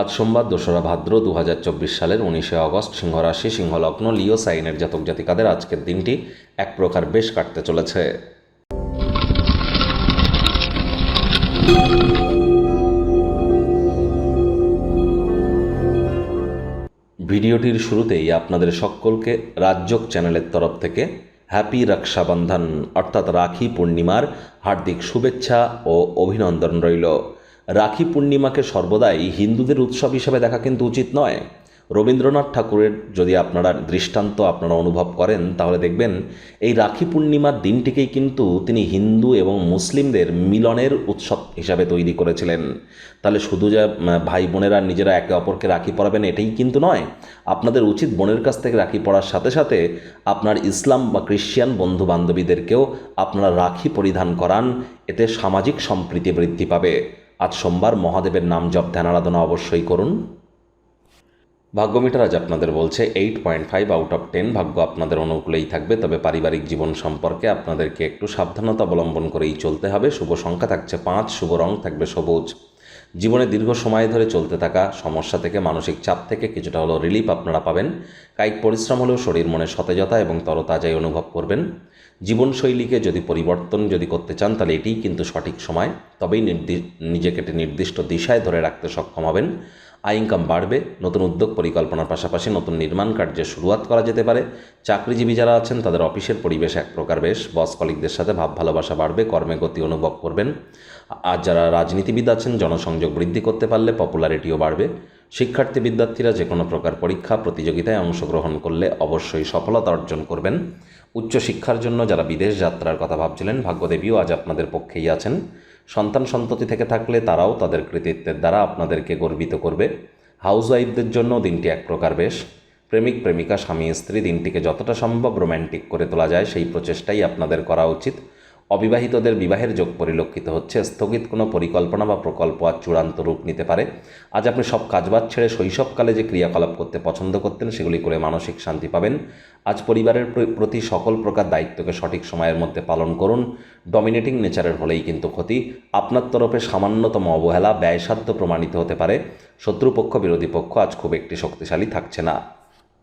আজ সোমবার দোসরা ভাদ্র দু হাজার চব্বিশ সালের উনিশে আগস্ট সিংহরাশি সিংহলগ্ন লিও সাইনের জাতক জাতিকাদের আজকের দিনটি এক প্রকার বেশ কাটতে চলেছে। ভিডিওটির শুরুতেই আপনাদের সকলকে রাজ্যক চ্যানেলের তরফ থেকে হ্যাপি রক্ষাবন্ধন, অর্থাৎ রাখি পূর্ণিমার হার্দিক শুভেচ্ছা ও অভিনন্দন রইল। রাখি পূর্ণিমাকে সর্বদাই হিন্দুদের উৎসব হিসেবে দেখা কিন্তু উচিত নয়। রবীন্দ্রনাথ ঠাকুরের যদি আপনারা দৃষ্টান্ত আপনারা অনুভব করেন, তাহলে দেখবেন এই রাখি পূর্ণিমার দিনটিকেই কিন্তু তিনি হিন্দু এবং মুসলিমদের মিলনের উৎসব হিসাবে তৈরি করেছিলেন। তাহলে শুধু যে ভাই বোনেরা নিজেরা একে অপরকে রাখি পরাবেন এটাই কিন্তু নয়। আপনাদের উচিত বোনের কাছ থেকে রাখি পরার সাথে সাথে আপনার ইসলাম বা খ্রিশ্চান বন্ধু বান্ধবীদেরকেও আপনারা রাখি পরিধান করান, এতে সামাজিক সম্প্রীতি বৃদ্ধি পাবে। আজ সোমবার মহাদেবের নাম জপ, ধ্যান, আরাধনা অবশ্যই করুন। ভাগ্যমিটার আজ আপনাদের বলছে eight point five out of ten ভাগ্য আপনাদের অনুকূলেই থাকবে, তবে পারিবারিক জীবন সম্পর্কে আপনাদেরকে একটু সাবধানতা অবলম্বন করেই চলতে হবে। শুভ সংখ্যা থাকছে পাঁচ, শুভ রং থাকবে সবুজ। জীবনে দীর্ঘ সময় ধরে চলতে থাকা সমস্যা থেকে, মানসিক চাপ থেকে কিছুটা হলেও রিলিফ আপনারা পাবেন। কায়িক পরিশ্রম হলেও শরীর মনে সতেজতা এবং তরতাজাই অনুভব করবেন। জীবনশৈলীকে যদি পরিবর্তন যদি করতে চান, তাহলে এটিই কিন্তু সঠিক সময়। তবেই নির্দি- নিজেকে একটি নির্দিষ্ট দিশায় ধরে রাখতে সক্ষম হবেন। আয় ইনকাম বাড়বে, নতুন উদ্যোগ পরিকল্পনার পাশাপাশি নতুন নির্মাণ কার্যের শুরুয়াত করা যেতে পারে। চাকরিজীবী যারা আছেন, তাদের অফিসের পরিবেশ এক প্রকার বেশ। বস কলিকদের সাথে ভাব ভালোবাসা বাড়বে, কর্মে গতি অনুভব করবেন। আর যারা রাজনীতিবিদ আছেন, জনসংযোগ বৃদ্ধি করতে পারলে পপুলারিটিও বাড়বে। শিক্ষার্থী বিদ্যার্থীরা যে কোনো প্রকার পরীক্ষা, প্রতিযোগিতায় অংশগ্রহণ করলে অবশ্যই সফলতা অর্জন করবেন। উচ্চশিক্ষার জন্য যারা বিদেশ যাত্রার কথা ভাবছিলেন, ভাগ্যদেবীও আজ আপনাদের পক্ষেই আছেন। সন্তান সন্ততি থেকে থাকলে তারাও তাদের কৃতিত্বের দ্বারা আপনাদেরকে গর্বিত করবে। হাউস ওয়াইফদের জন্য দিনটি এক প্রকার বেশ। প্রেমিক, প্রেমিকা, স্বামী, স্ত্রী, দিনটিকে যতটা সম্ভব রোম্যান্টিক করে তোলা যায়, সেই প্রচেষ্টাই আপনাদের করা উচিত। অবিবাহিতদের বিবাহের যোগ পরিলক্ষিত হচ্ছে। স্থগিত কোনো পরিকল্পনা বা প্রকল্প আর চূড়ান্ত রূপ নিতে পারে। আজ আপনি সব কাজবাজ ছেড়ে শৈশবকালে যে ক্রিয়াকলাপ করতে পছন্দ করতেন, সেগুলি করে মানসিক শান্তি পাবেন। আজ পরিবারের প্রতি সকল প্রকার দায়িত্বকে সঠিক সময়ের মধ্যে পালন করুন। ডমিনেটিং নেচারের হলেই কিন্তু ক্ষতি। আপনার তরফে সামান্যতম অবহেলা, ব্যয়সাধ্য প্রমাণিত হতে পারে। শত্রুপক্ষ, বিরোধী পক্ষ আজ খুব একটি শক্তিশালী থাকছে না।